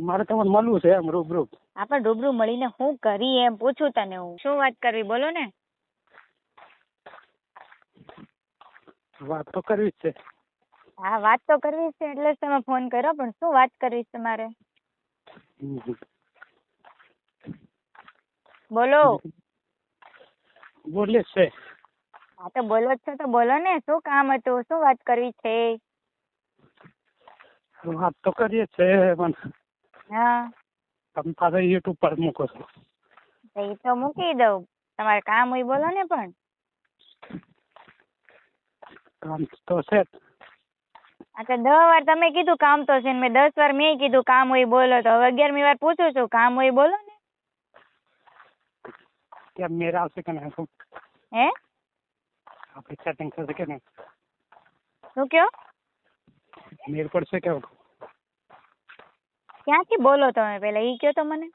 મારે તમને મળવું છે એમ રૂબરૂ. આપણે રૂબરૂ મળીને હું કરી એમ પૂછું તને હું. શું વાત કરવી બોલો ને. વાત તો કરવી જ છે. હા વાત તો કરવી જ છે એટલે જ તમે ફોન કર્યો પણ શું વાત કરવી છે તમારે બોલો. બોલે છે. હા તો બોલો છો તો બોલો ને શું કામ હતું? શું વાત કરવી છે? વાત તો કરીએ છે પણ હા. તમે પાછા યુટ્યુબ પર મૂકો છો. તો એ તો મૂકી દઉં. તમારે કામ હોય બોલો ને પણ. કામ તો છે જ. આ તો દસ વાર તમે કીધું કામ તો છે ને મેં દસ વાર મેં કીધું કામ હોય બોલો તો. હવે અગિયારમી વાર પૂછું છું કામ હોય બોલો ને. કેમ મેર આવશે કે નહીં? હે? આપણી સેટિંગ થશે કે નહીં? શું કયો મેર પડશે કે ક્યાંથી બોલો તમે પેલા? ઈ કયો તો મને.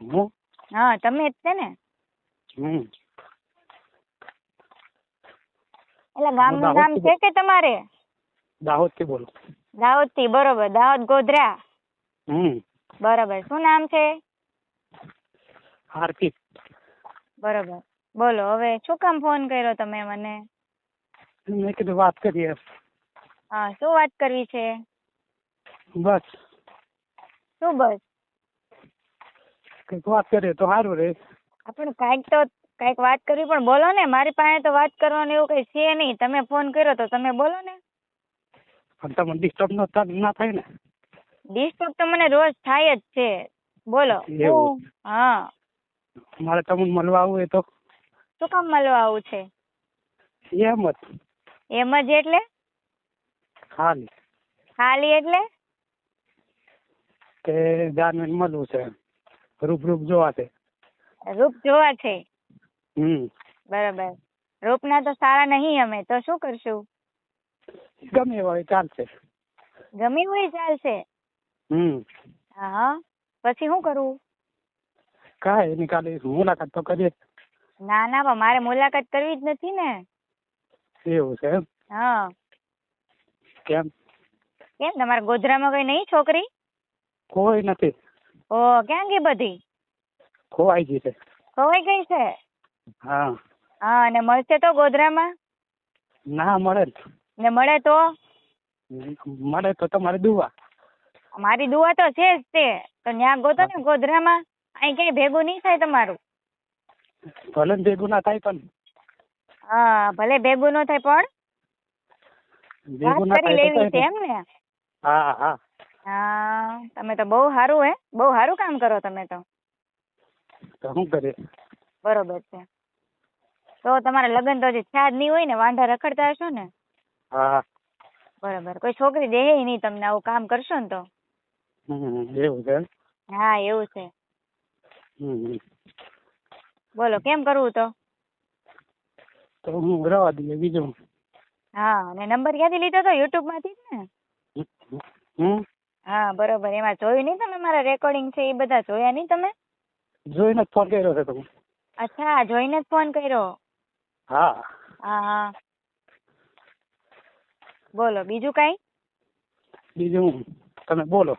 હું? હા તમે જ છે ને. હમ એટલે ગામનું નામ છે કે તમારે? દાહોદથી બોલો. દાહોદથી બરોબર. દાહોદ ગોધરા. હમ બરોબર. શું નામ છે? હાર્દિક. બરોબર. બોલો હવે શું કામ ફોન કર્યો તમે મને? મેં કીધું વાત કરીએ. હા શું વાત કરવી છે? બસ. શું બસ? કંઈક વાત કરીએ તો સારું રહે. આપણે કાંઈક તો કાંઈક વાત કરવી પણ બોલો ને મારી પાસે તો વાત કરવાનું એવું કઈ છે નહીં. તમે ફોન કર્યો તો તમે બોલો ને. પણ તમને ડિસ્ટર્બ ન ના થાય ને? ડિસ્ટર્બ તો મને રોજ થાય જ છે. બોલો. હા? મારે તમને મળવા આવવું એ તો? શું કામ મળવા આવું છે? એમ જ. એમ જ એટલે? ખાલી ખાલી એટલે? કે જાનવીને મળવું છે. રૂપ રૂપ જોવા છે. રૂપ જોવા છે? હમ. બરાબર. રૂપના તો સારા નહીં અમે તો શું કરશું? ગમે હોય ચાલશે. ગમે હોય ચાલશે? હમ. હા પછી શું કરવું કાંઈ એની કાલે મુલાકાત તો કરીએ. ના ના પણ મારે મુલાકાત કરવી જ નથી ને. એવું છે હા. કેમ? કેમ તમારા ગોધરામાં કઈ નહીં છોકરી? કોઈ નથી. ઓ ક્યાં ગઈ બધી? ખોવાઈ ગઈ છે. ખોવાઈ ગઈ છે? હા. હા અને મળશે તો ગોધરામાં? ના મળે ને મળે તો? મળે તો તમારી દુવા. મારી દુવા તો છે જ તે. તો ન્યા ગોતો ને ગોધરામાં? અહીં ક્યાંય ભેગું નહીં થાય તમારું? ભલે ભેગું ના થાય પણ. હા ભલે ભેગું ન થાય પણ. ભેગું ના થાય લેવી છે એમ ને? હા હા. હા તમે તો બહુ સારું હે. બહુ સારું કામ કરો તમે તો. તો શું કરે બરોબર છે. તો તમારા લગ્ન તો હજી થયા જ નહીં હોય ને વાંઢા રખડતા હશો ને? હા. બરોબર. કોઈ છોકરી દેહે નહીં તમને આવું કામ કરશો ને તો? એવું છે હા એવું છે. બોલો કેમ કરવું તો? તો હું રવા દઈએ બીજું. હા અને નંબર ક્યાંથી લીધો તો? યુટ્યુબમાંથી જ ને? હમ. હા બરોબર. એમાં જોયું નહીં તમે મારા રેકોર્ડિંગ છે એ બધા જોયા નહીં તમે? જોઈને જ ફોન કર્યો છે તમે અચ્છા જોઈને જ ફોન કર્યો. હા. હા હા. બોલો બીજું કાંઈ? બીજું તમે બોલો.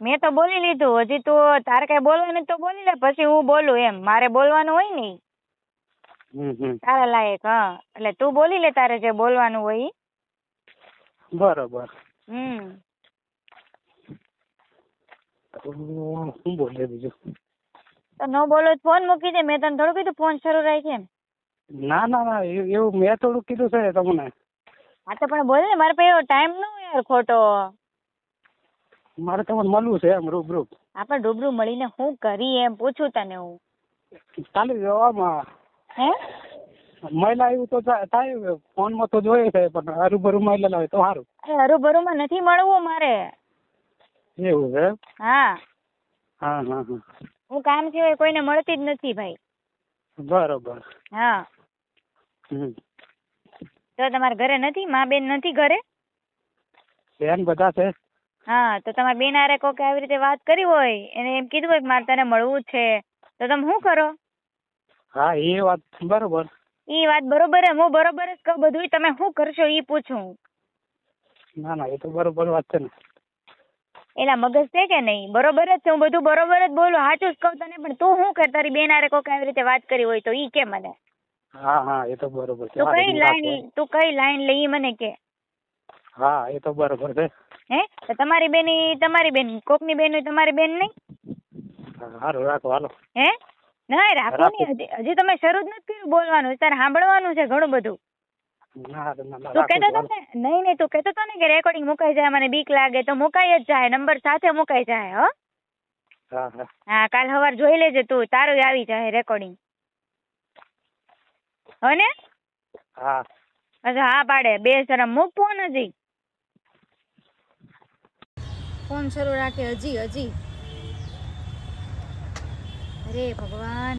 મેં તો બોલી લીધું. હજી તું તારે કઈ બોલવાનું તો બોલી લે. પછી હું બોલું એમ. મારે બોલવાનું હોય ને તારા લાયક હા. એટલે તું બોલી લે તારે જે બોલવાનું હોય. બરોબર. હમ. શું બોલે બીજું તો ન બોલો ફોન મૂકી દે. મેં તને થોડું કીધું ફોન શરૂ રાખે એમ. ના ના ના એવું મેં થોડું કીધું છે તમને. હા તો પણ બોલ ને મારે પાસે એવો ટાઈમ ન હોય યાર ખોટો. મારે તમને મળવું છે એમ રૂબરૂ. આપણે રૂબરૂ મળીને હું કરી એમ પૂછું તને હું. ચાલી જવામાં. હે? મહિલા એવું તો થાય ફોનમાં તો જોઈએ છે પણ હરુભરુ મહિલા હોય તો સારું. અરે હરુભરુમાં નથી મળવું મારે. એવું છે? હા. હા હા હા. હું કામ સિવાય કોઈને મળતી જ નથી ભાઈ. બરોબર. હા. હમ. તો તમારા ઘરે નથી? મા બેન નથી ઘરે? બેન બધા છે? હા તો તમારા બેન હારે કોકે આવી રીતે વાત કરી હોય એને એમ કીધું હોય કે મારે તને મળવું છે તો તમે શું કરો? હા એ વાત બરોબર. ઈ વાત બરોબર હું બરોબર જ કહું બધું તમે શું કરશો એ પૂછું. ના ના એ તો બરોબર વાત છે ને. એના મગજ છે કે નહીં? બરોબર જ છે હું બધું બરોબર જ બોલું સાચું જ કહું તને પણ તું શું કર તારી બેન આરે કોક આવી રીતે વાત કરી હોય તો ઈ કે મને. હા હા એ તો બરોબર છે. તું કઈ. લાઈન તું કઈ લાઈન લઈ મને કે? હા એ તો બરોબર છે. હે? તો તમારી બેન તમારી બેન કોકની બેન હોય તમારી બેન નહીં? હારું રાખો હાલો. હે? ના રાખો. નહીં હજી હજી તમે શરૂ જ નથી કર્યું બોલવાનું તારે સાંભળવાનું છે ઘણું બધું. તું કહેતો હતો ને નહીં નહીં તું કહેતો હતો ને કે રેકોર્ડિંગ મુકાઈ જાય મને બીક લાગે તો મુકાઈ જ જાય નંબર સાથે મુકાઈ જાય હો. હા હા. હા કાલ સવાર જોઈ લેજે તું તારું આવી જાય રેકોર્ડિંગ હો ને? હા. અચ્છા હા પાડે. બે શરમ મૂક ફોન હજી. ફોન શરૂ રાખે હજી હજી. અરે ભગવાન.